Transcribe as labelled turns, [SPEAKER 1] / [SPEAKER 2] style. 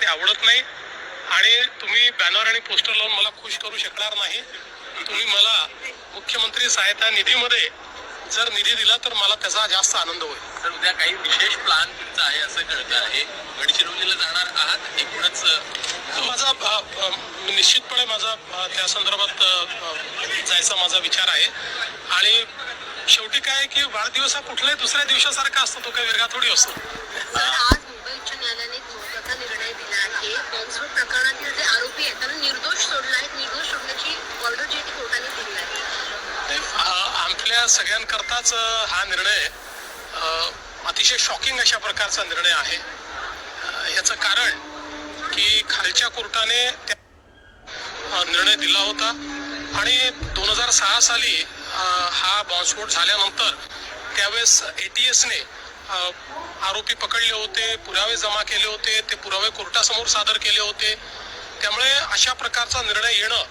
[SPEAKER 1] ते आवडत नाही. आणि तुम्ही बॅनर आणि पोस्टर लावून मला खुश करू शकणार नाही. तुम्ही मला मुख्यमंत्री सहायता निधीमध्ये जर निधी दिला तर मला त्याचा जास्त आनंद होईल.
[SPEAKER 2] तर उद्या काही विशेष प्लान तुमचा आहे असं कळतं आहे. गडचिरोलीला जाणार आहात एकूणच
[SPEAKER 1] माझा निश्चितपणे माझा त्या संदर्भात जायचा माझा विचार आहे. आणि शेवटी काय की वाढदिवस हा कुठल्याही दुसऱ्या दिवसासारखा असतो तो काही वेगळा थोडी असतो
[SPEAKER 3] तर आज मुंबई उच्च न्यायालयाने एक महत्त्वाचा निर्णय दिला आहे बॉम्बस्फोट प्रकरणातील जे आरोपी आहेत त्यांना निर्दोष सोडलं आहे निर्दोष सोडण्याची ऑर्डर जी आहे ती कोर्टाने दिली आहे
[SPEAKER 1] अ, आपल्या सगळ्यांकरताच हा निर्णय अतिशय शॉकिंग अशा प्रकारचा निर्णय आहे. याचं कारण की खालच्या कोर्टाने त्या निर्णय दिला होता आणि दोन हजार सहा साली हा बॉम्बस्फोट झाल्यानंतर त्यावेळेस ए टी एसने आरोपी पकडले होते पुरावे जमा केले होते ते पुरावे कोर्टासमोर सादर केले होते. त्यामुळे अशा प्रकारचा निर्णय येणं